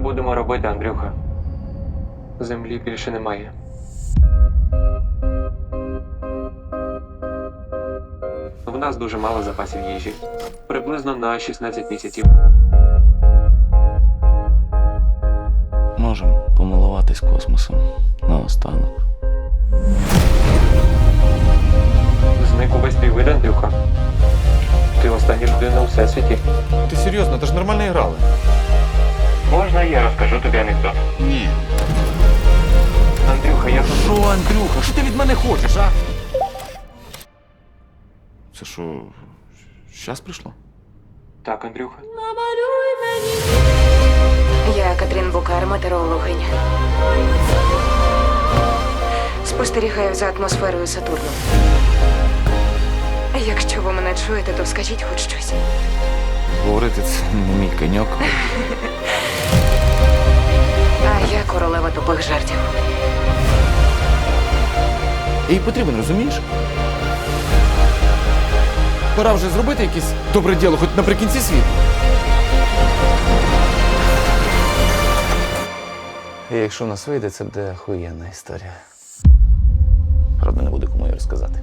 будемо робити, Андрюха? Землі більше немає. В нас дуже мало запасів їжі. Приблизно на 16 місяців. Можемо помилуватись космосом наостанок. Зник увесь твій вид, Андрюха. Ти остання людина у всесвіті. Ти серйозно, ти ж нормально грали. Можна я розкажу тобі анекдот? Ні. Андрюха, я тут. Що, Андрюха, що ти від мене хочеш, а? Це що, щас прийшло? Так, Андрюха. Я Катрін Букар, метеорологиня. Спостерігаю за атмосферою Сатурну. Якщо ви мене чуєте, то скажіть хоч щось. Говорити це не мій коньок. А тупих жартів. Їй потрібен, розумієш? Пора вже зробити якесь добре діло, хоч наприкінці світу. І якщо у нас вийде, це буде охуєнна історія. Правда, не буде кому її розказати.